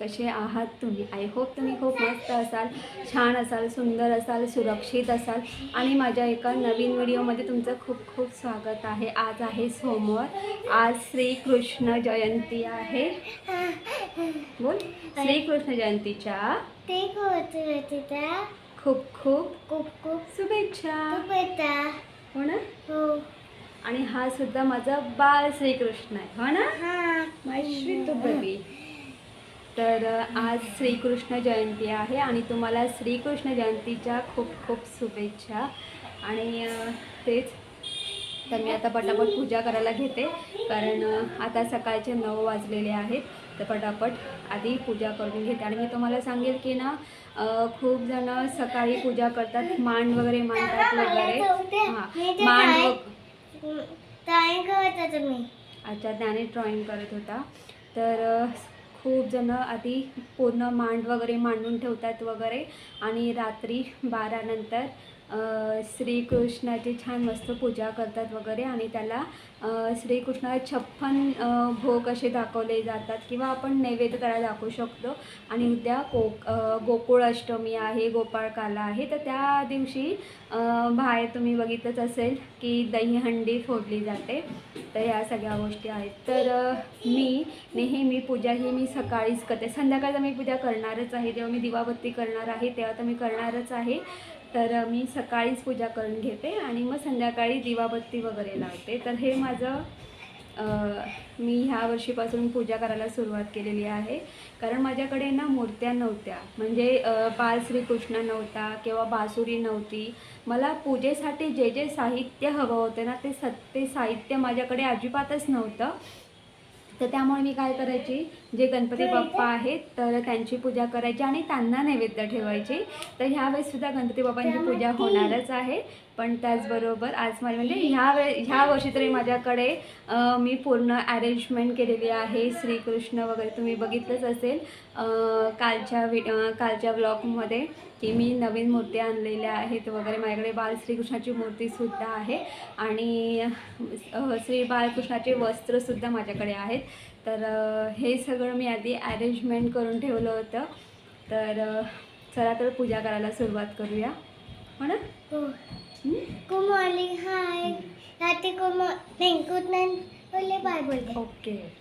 कसे आहात तुम्ही? आय होप तुम्ही खूप मस्त असाल छान असाल सुंदर असाल सुरक्षित असाल. आणि माझ्या एका नवीन व्हिडिओमध्ये तुमचं खूप खूप स्वागत आहे. आज आहे सोमवार. आज श्रीकृष्ण जयंती आहे. बोल. श्रीकृष्ण जयंतीच्या ते खूप खूप खूप खूप शुभेच्छा. हो ना? हो. आणि हा सुद्धा माझा बाल श्रीकृष्ण आहे. हो ना? हा. माय श्रीतू बेबी तर आज श्रीकृष्ण जयंती आहे आणि तुम्हाला श्रीकृष्ण जयंतीच्या खूप खूप शुभेच्छा. आणि तेच तर मी आता पटापट पूजा करायला घेते. कारण आता सकाळचे नऊ वाजलेले आहेत. तर पटापट आधी पूजा करून घेते. आणि मी तुम्हाला सांगेल की ना खूप जण सकाळी पूजा करतात. मांड वगैरे मांडतात वगैरे. हां मांड अच्छा त्याने ड्रॉइंग करत होता. तर खूप जण आधी पूर्ण मांड वगैरे मांडून ठेवतात वगैरे आणि रात्री बारानंतर श्रीकृष्णाची छान मस्त पूजा करतात वगैरे आणि त्याला श्रीकृष्णाला छप्पन भोग असे दाखवले जातात किंवा आपण नैवेद्य त्याला दाखवू शकतो. आणि उद्या को गोकुळाष्टमी आहे गोपाळकाला आहे तर त्या दिवशी बाहेर तुम्ही बघितलंच असेल की दहीहंडी फोडली जाते. तर या सगळ्या गोष्टी आहेत. तर मी नेहमी पूजा ही मी सकाळीच करते. संध्याकाळचा मी पूजा करणारच आहे. जेव्हा मी दिवाबत्ती करणार आहे तेव्हा तर मी करणारच आहे. तर मी सकाळीच पूजा करून घेते आणि मग संध्याकाळी दिवाबत्ती वगैरे लावते. तर हे माझं मी ह्या वर्षीपासून पूजा करायला सुरुवात केलेली आहे. कारण माझ्याकडे ना मूर्त्या नव्हत्या. म्हणजे बाल श्रीकृष्ण नव्हता किंवा बासुरी नव्हती. मला पूजेसाठी जे जे साहित्य हवं होतं ना ते स ते साहित्य माझ्याकडे अजिबातच नव्हतं. तर त्यामुळे मी काय करायची जे गणपती बाप्पा आहेत तर त्यांची पूजा करायची आणि त्यांना नैवेद्य ठेवायची. तर ह्यावेळेस सुद्धा गणपती बाप्पांची पूजा होणारच आहे. पण त्याचबरोबर आज माझी म्हणजे ह्या ह्या वर्षी तरी माझ्याकडे मी पूर्ण अरेंजमेंट केलेली आहे. श्रीकृष्ण वगैरे तुम्ही बघितलंच असेल कालच्या वि कालच्या ब्लॉगमध्ये की मी नवीन मूर्त्या आणलेल्या आहेत वगैरे. माझ्याकडे बाल श्रीकृष्णाची मूर्तीसुद्धा आहे आणि श्री बालकृष्णाचे वस्त्रसुद्धा माझ्याकडे आहेत. तर हे सगळं मी आधी अरेंजमेंट करून ठेवलं होतं. तर चला तर पूजा करायला सुरुवात करूया. हो ना? हो? Good morning hi. रात्री गुड मॉर्निंग गुड नाईट. बोलले बाय बोलते ओके.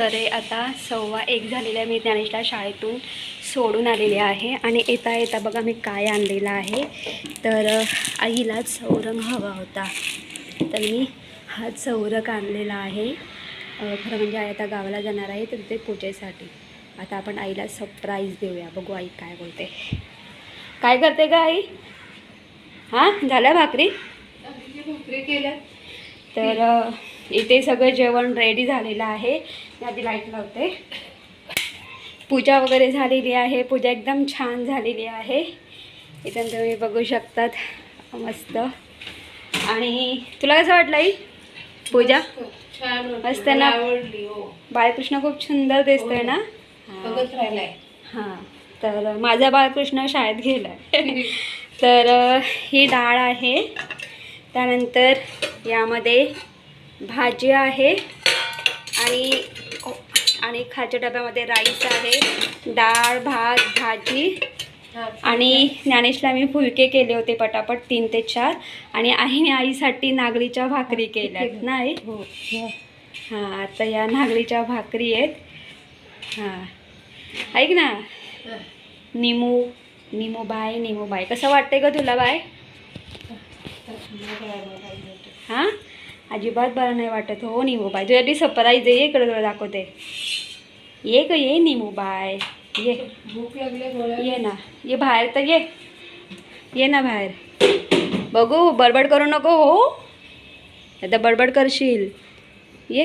तरी आता सव्वा एक झालेला आहे मी ज्ञानेशला शाळेतून सोडून आलेले आहे. आणि येता येता बघा मी काय आणलेलं आहे. तर आईला चौरंग हवा होता. तर मी हा चौरक आणलेला आहे. खरं म्हणजे आई आता गावाला जाणार आहे तर तिथे पूजेसाठी. आता आपण आईला सरप्राईज देऊया. बघू आई काय बोलते. काय करते का आई? हां? झाल्या भाकरी? तर अ, इथे सगळं जेवण रेडी झालेलं आहे. आधी लाइट लावते. पूजा वगैरे झालेली आहे. पूजा एकदम छान झालेली आहे. इथं तुम्ही बघू शकतात. मस्त. आणि तुला कसं वाटलं आई? पूजा. मस्त. ना? हो. बाळकृष्ण खूप सुंदर दिसतोय ना? हां. हां. तर माझा बाळकृष्ण शाळेत गेला आहे तर ही डाळ आहे. त्यानंतर यामध्ये भाजी आहे आणि आणि खाच्या डब्यामध्ये राईस आहे डाळ भात भाजी. आणि ज्ञानेशला मी फुलके केले होते पटापट तीन ते चार. आणि आईने आईसाठी नागलीच्या भाकरी केल्यात नाही? हो, हो. हां आता या नागलीच्या भाकरी आहेत. हां. ऐक ना. निमू निमू बाय निमू बाय कसं वाटतंय ग तुला बाय? हां? अजिबात बरं नाही वाटत. हो निमू बाय तुझ्यासाठी सरप्राईज आहे. ये इकडे तुला दाखवते. ये ग ये निमू बाय ये. भूक लागले ये ना. ये बाहेर तर ये. ये ना बाहेर. बघू बडबड करू नको हो. आता बडबड करशील. ये.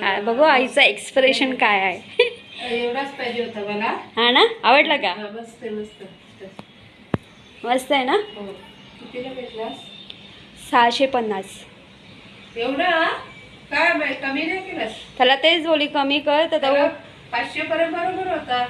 हा बघू आईचं एक्सप्रेशन काय आहे. एवढाच पाहिजे होता मला. हा ना? आवडला का? मस्त आहे, मस्त मस्त. मस्त आहे ना? हो. कितीला भेटलास? सहाशे पन्नास. एवढा? काय बाई, कमी नाही केलास? त्याला तेच बोली कमी कर तर तो पाचशे पर्यंत बरोबर होता.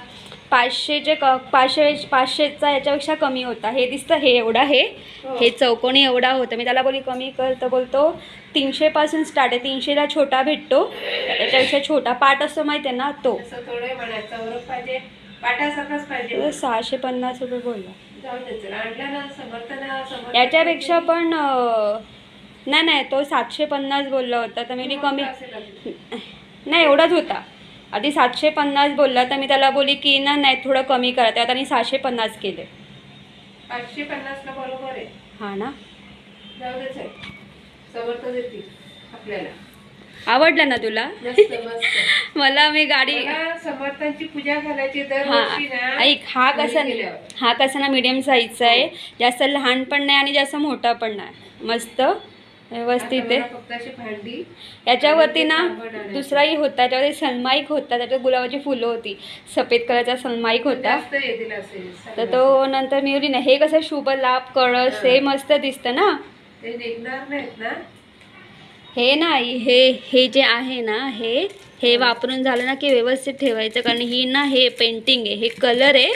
पाचशेचे क पाचशे पाचशेचा याच्यापेक्षा कमी होता. हे दिसतं हे एवढा हे हो. हे चौकोनी एवढा होतं. मी त्याला बोली कमी कर तर बोलतो तीनशेपासून स्टार्ट आहे. तीनशेला छोटा भेटतो. त्याच्यापेक्षा छोटा पाट असतो माहिती आहे ना तो. असं थोडं म्हणायचं ओळख पाहिजे. पाहिजे. सहाशे पन्नास रुपये बोलला. जाऊ दे चला आणला ना समर्थना समर्थ याच्यापेक्षा पण अं, नाही नाही तो सातशे पन्नास बोलला होता तर मी कमी नाही एवढाच होता. आधी सातशे पन्नास बोलला तर मी त्याला बोली की ना नाही थोडं कमी करा. त्यात आणि सहाशे पन्नास केले. पाचशे पन्नासला बरोबर आहे. हां ना? जाऊ समर्थ देतील आपल्याला. आवडलं ना तुला? मस्त मस्त. मला मी गाडी समर्थांची पूजा घालायची हा. दरवर्षी ना. ऐक हा कसा. हा कसा ना मीडियम साईजचा आहे. जास्त लहान पण नाही आणि जास्त मोठा पण नाही. मस्त. व्यवस्थित आहे. याच्यावरती ना. दुसराही होता. त्याच्यावरती सनमाईक होता. त्याच्यात गुलाबाची फुलं होती. सफेद कलरचा सनमाईक होता. तर तो नंतर मी ना हे कसं शुभ लाभ कळस हे. मस्त दिसतं ना ते निघणार नाहीत ना हे ना आई, हे हे जे आहे ना हे हे वापरून झालं ना की व्यवस्थित ठेवायचं. कारण ही ना हे पेंटिंग आहे. हे कलर आहे.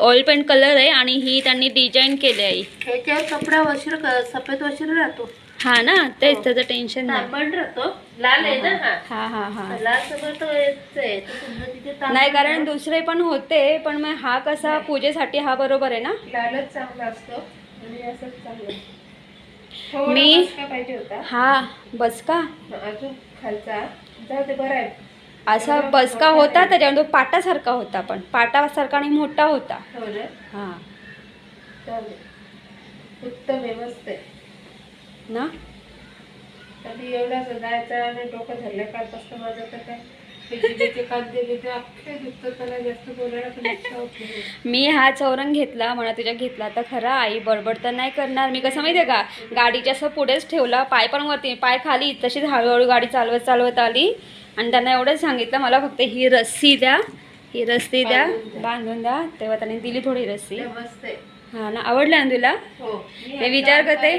ऑइल पेंट कलर आहे आणि ही त्यांनी डिझाईन केली आहे. ह्याच्यावर कपडा वशीर सफेद वशीर राहतो. हा ना तेच त्याचं टेन्शन नाही. राहतो. लाल आहे ना हा. हा हा हा. लाल सगळं तो नाही कारण दुसरे पण होते पण मग हा कसा पूजेसाठी हा बरोबर आहे ना? लालच चांगला असतो. आणि असंच चांगलं थोडा मी- पाहिजे होता? हा बसका अजून खालचा. जाऊ दे बरं आहे. असा बसका होता? त्याच्यावर तो पाटासारखा होता पण. पाटासारखा आणि मोठा होता. हो ना? हा. दे. उत्तम आहे मस्त आहे. ना? कधी एवढा जायचा आणि डोकं धरलं कालपासून माझं तर काय? मी हा चौरंग घेतला म्हणा तुझ्या घेतला तर खरा आई बडबड तर नाही करणार. मी कसं माहिती आहे का? गाडीच्या असं पुढेच ठेवला पाय पण वरती पाय खाली तशीच हळूहळू गाडी चालवत चालवत आली. आणि त्यांना एवढंच सांगितलं मला फक्त ही रस्सी द्या ही रस्सी द्या बांधून द्या. तेव्हा त्यांनी दिली थोडी रस्सी. हा ना आवडलं ना तुला? हो. मी विचार करते.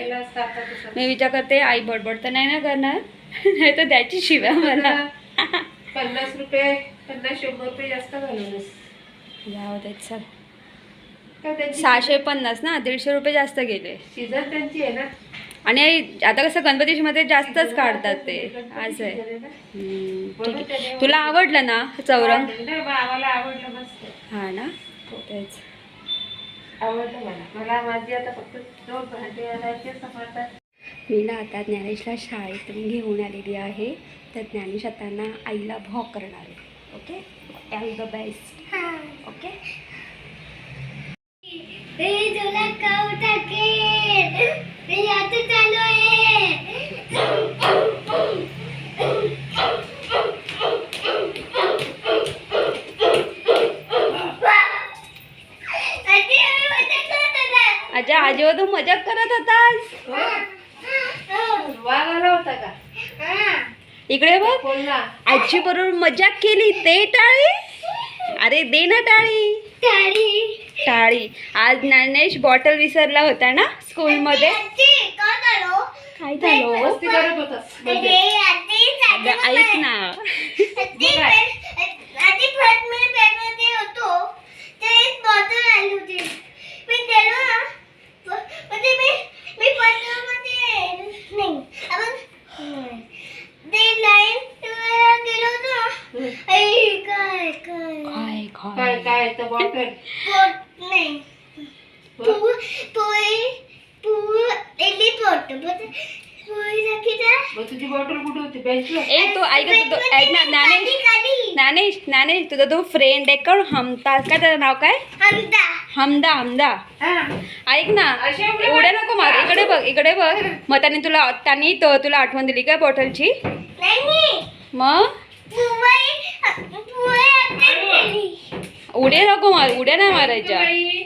मी विचार करते आई बडबड तर नाही ना करणार? नाही तर द्यायची शिव्या मला. पन्नास रुपये पन्नास शंभर रुपये जास्त घालवलंस. जाऊ दे चल. का त्यांची सहाशे पन्नास ना दीडशे रुपये जास्त गेले. सीझन त्यांची आहे ना. आणि आता कसं गणपतीमध्ये जास्तच काढतात ते. असं आहे. हम्म, ठीक आहे. तुला आवडलं ना चौरंग? नाही बा, आम्हाला आवडलं मस्त. हा ना? तेच. आवडलं मला. मला माझी आता फक्त दोन भांडे आणायचे समजतात मी ना आता ज्ञानेशला शाळेतून घेऊन आलेली आहे. तर ज्ञानेश आता ना आईला भॉक करणार आहे. ओके ऑल द बेस्ट हा ओके आजी, मजा आजीवर तू मजाक करत होतास? वाघ आला होता का? हा. इकडे बघ. आजी बरोबर मजाक केली ते टाळी? अरे दे ना टाळी. टाळी. टाळी. आज ज्ञानेश बॉटल विसरला होता ना स्कूलमध्ये काय झालं? मस्ती करत होतास अगं, ऐक ना. होतो. प- काय काय? तर बॉटल पोट नाही. पू पोळी पू एली पोट. मग तुझी बॉटल कुठे होती? बेंचवर ए तू ऐक तू ऐक ना ज्ञानेश ज्ञानेश ज्ञानेश तुझा तो फ्रेंड आहे का हमताज काय त्याचं नाव काय? हमदा हमदा. हमदा ऐक ना एवढे नको मार. इकडे बघ इकडे बघ. मग त्याने तुला त्यांनी तो तुला आठवण दिली काय बॉटलची नाही मग? उड्या नको मार उड्या नाही मारायच्या बाई,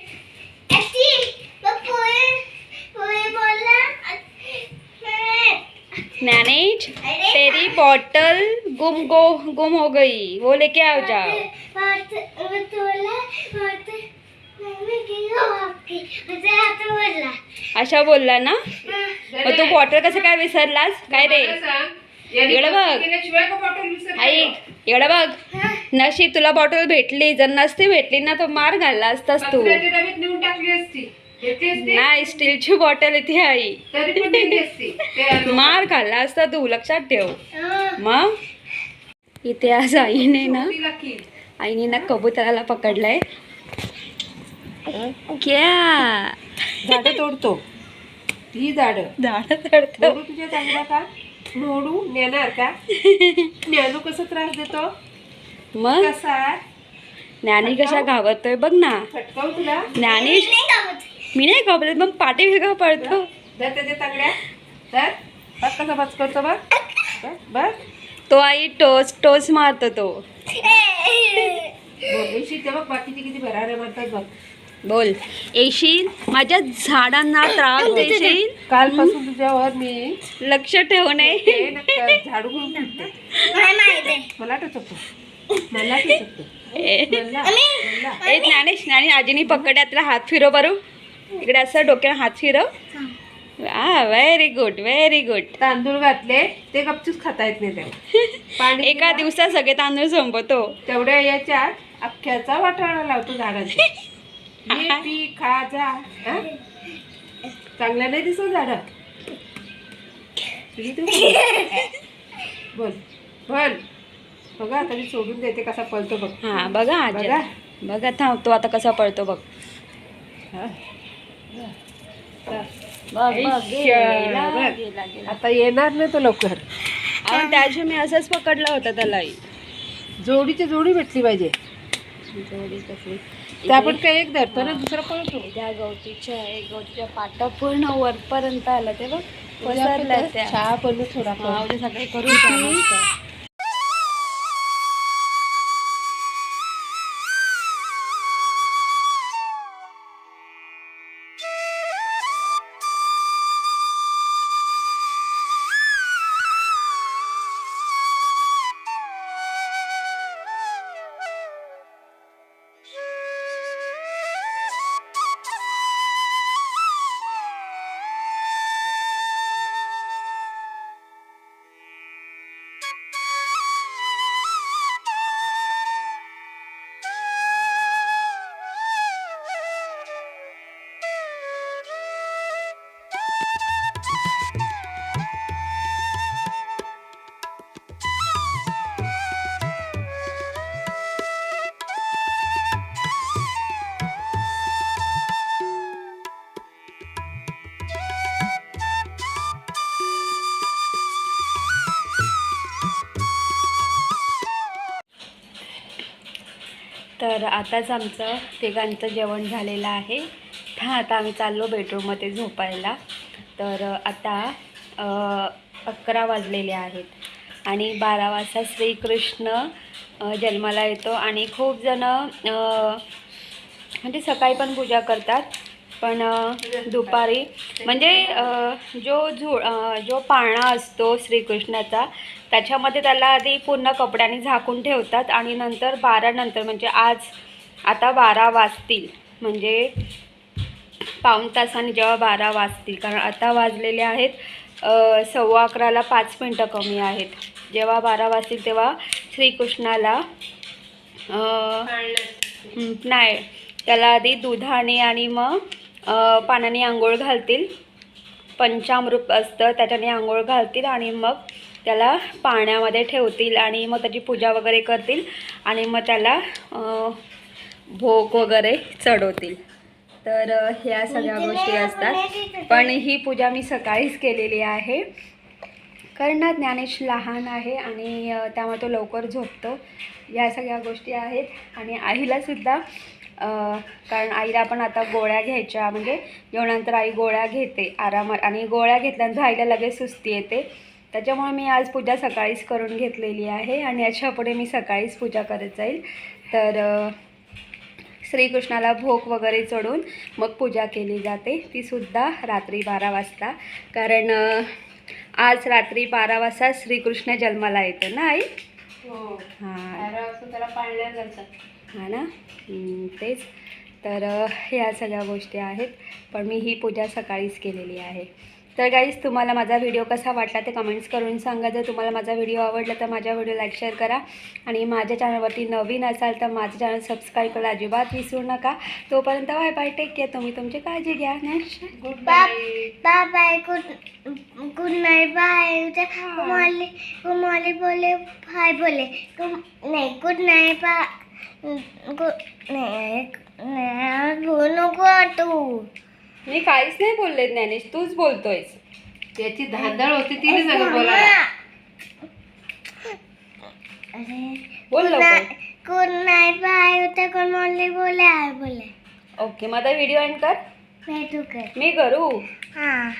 अशी मग पोळी पोळी बोलला ज्ञानेश तेरी बॉटल गुम गो गुम हो गई। वो लेके आओ जाओ। अशा बोलला ना? मग तू बॉटल कसं काय विसरलास? काय रे? इकडे बघ. ऐक इकडे बघ. नशीब तुला बॉटल भेटली. जर नसती भेटली ना तर मार घालला असतास तू. नेऊन टाकली असती. नाही स्टीलची बॉटल इथे आई. मार खाल्ला असता तू लक्षात ठेव. मग? इथे आज आईने ना आईने ना कबुतराला पकडलाय. क्या झाडं तोडतो. ही झाडं. झाड मोडू तुझ्या चांगला का? मोडू नेणार का? ज्ञानू कसं त्रास देतो? मग? कसा? ज्ञानी कशा घाबरतोय बघ ना. तुला. ज्ञानेश मी नाही घाबरत मग पाठी वेगळं पडतो? त्याच्या तांगड्या कसा बस करतो बघ तो आई टोस टोस मारतो तो. बोलशील ते बघ बाकीचे किती भरारे मारतात बघ. बोल. येशील? माझ्या झाडांना त्रास देशील? कालपासून तुझ्यावर मी लक्ष ठेवू नये ते नका झाडू घेऊन मला टचकतो मला टचकतो ज्ञानेश ज्ञानी आजीनी पकडल्या त्याला हात फिरव बरू. इकडे असं डोक्याला हात फिरव. हा. व्हेरी गुड व्हेरी गुड तांदूळ घातले ते गपचूच खाता येत नाही त्याला पाणी एका दिवसात सगळे तांदूळ संपवतो तेवढ्या याच्यात अख्ख्याचा वाटाणा लावतो झाडाचा. ये पी खा जा. हा? चांगलं नाही दिसत झाड. बोल बोल. बघा आता मी सोडून देते कसा पळतो बघ. हा बघा आजी. बघा. बघा थांब तो आता कसा पळतो बघ. हा. आता येणार नाही तो लवकर. अहो, त्याची मी असंच पकडला होता त्याला. जोडीची जोडी भेटली पाहिजे. जोडी कसली? ते आपण काही एक धरतो ना दुसरा पळतो. त्या गवतीच्या एक गवतीच्या पाटा पूर्ण वरपर्यंत आला ते बघ. पसरल्या त्या. चहा पण. थोडा सगळे करून आताच आमचं तिघांचं जेवण झालेलं आहे. हा आता आम्ही चाललो बेडरूममध्ये झोपायला. तर आता अकरा वाजलेले आहेत. आणि बारा वाजता श्रीकृष्ण जन्माला येतो. आणि खूप जणं म्हणजे सकाळी पण पूजा करतात. पण दुपारी. म्हणजे जो झु अ, जो पाळणा असतो श्रीकृष्णाचा त्याच्यामध्ये त्याला आधी पूर्ण कपड्याने झाकून ठेवतात आणि नंतर बारा नंतर म्हणजे आज आता बारा वाजतील. म्हणजे पाऊण तासाने जेव्हा बारा वाजतील कारण आता वाजलेले आहेत सव्वा अकराला पाच मिनटं कमी आहेत. जेव्हा बारा वाजतील तेव्हा श्रीकृष्णाला नाही. त्याला आधी दुधाने आणि मग पाण्याने आंघोळ घालतील. पंचामृत असतं त्याच्याने आंघोळ घालतील आणि मग त्याला पाण्यामध्ये ठेवतील आणि मग त्याची पूजा वगैरे करतील आणि मग त्याला भोग वगैरे चढवतील. तर ह्या सगळ्या गोष्टी असतात. पण ही पूजा मी सकाळीच केलेली आहे. कारण ना ज्ञानेश लहान आहे आणि त्यामुळे तो लवकर झोपतो. या सगळ्या गोष्टी आहेत आणि आईलासुद्धा कारण आईला पण आता गोळ्या घ्यायच्या म्हणजे जेवणानंतर आई गोळ्या घेते आरामात आणि गोळ्या घेतल्यानंतर आईला लगेच सुस्ती येते. त्याच्यामुळे मी आज पूजा सकाळीच करून घेतलेली आहे आणि याच्यापुढे मी सकाळीच पूजा करत जाईल. तर श्रीकृष्णाला भोग वगैरे चढून मग पूजा केली जाते. तीसुद्धा रात्री बारा वाजता. कारण आज रात्री बारा वाजता श्रीकृष्ण जन्माला येतो ना आई? हो. हां. त्याला पाळल्या जातात हा ना? तेच. तर ह्या सगळ्या गोष्टी आहेत पण मी ही पूजा सकाळीच केलेली आहे. तर गाईज तुम्हाला माझा व्हिडिओ कसा वाटला ते कमेंट्स करून सांगा. जर तुम्हाला माझा व्हिडिओ आवडला तर माझ्या व्हिडिओ लाईक शेअर करा. आणि माझ्या चॅनलवरती नवीन असाल तर माझं चॅनल सबस्क्राईब करायला अजिबात विसरू नका. तोपर्यंत बाय बाय टेक केअर तुम्ही तुमची काळजी घ्या. Good bye bye bye good good night bye बोले हाय बोले. नाही गुड नाईट बाय बोलू नको तू मी काहीच नाही बोलले ज्ञानेश तूच बोलतोयस. त्याची धांदळ होती तिने सगळं बोलायला अरे बोल लवकर. बोले ओके माझा व्हिडिओ एंड कर. नाही तू कर. मी करू. हां.